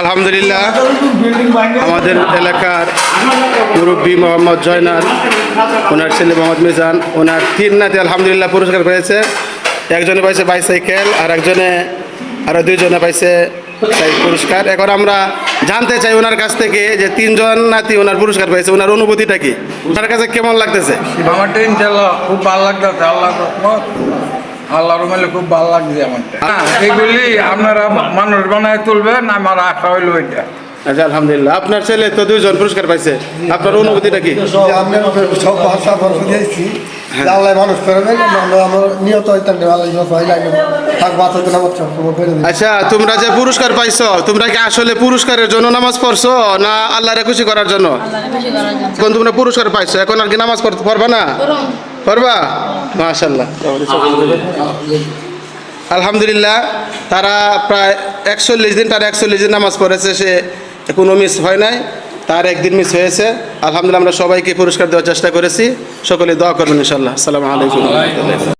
আলহামদুলিল্লাহ, আমাদের এলাকার মুরব্বী মোহাম্মদ জয়নাল, ওনার ছেলে মোহাম্মদ মিজান, ওনার তিন নাতি আলহামদুলিল্লাহ পুরস্কার পেয়েছে। একজনে পাইছে বাইসাইকেল আর একজনে আরও দুইজনে পাইছে পুরস্কার। এখন আমরা জানতে চাই ওনার কাছ থেকে যে তিনজন নাতি ওনার পুরস্কার পেয়েছে, ওনার অনুভূতিটা কি? ওনার কাছে কেমন লাগতেছে? খুব ভালো লাগতেছে আল্লাহ আল্লাহ রহমালে খুব ভালো লাগছে আমারটা। হ্যাঁ, এগুলি আপনারা মানুষ বানায় তুলবেন আমার আশা হইল এটা। আচ্ছা আলহামদুলিল্লাহ। আপনার ছেলে তো দুইজন পুরস্কার পাইছে। আপনার অনুভূতিটা কি? যে সব ভাষা দিয়েছি আল্লাহ মানুষ করবেন আমরা আমার নিয়ত হইতাম আল্লাহ যত লাগে আচ্ছা তোমরা যে পুরস্কার পাইছো তোমরা কি আসলে পুরস্কারের জন্য নামাজ পড়ছো না আল্লাহরে খুশি করার জন্য? এখন তোমরা পুরস্কার পাইছো? এখন আর কি নামাজ পড়তে পারবা না? পারবা মাশাল্লাহ আলহামদুলিল্লাহ, তারা প্রায় একচল্লিশ দিন, তার একচল্লিশ দিন নামাজ পড়েছে, সে কোনো মিস হয় নাই, তার একদিন মিস হয়েছে। আলহামদুলিল্লাহ, আমরা সবাইকে পুরস্কার দেওয়ার চেষ্টা করেছি। সকলে দোয়া করবেন ইনশাল্লাহ আসসালামু আলাইকুম।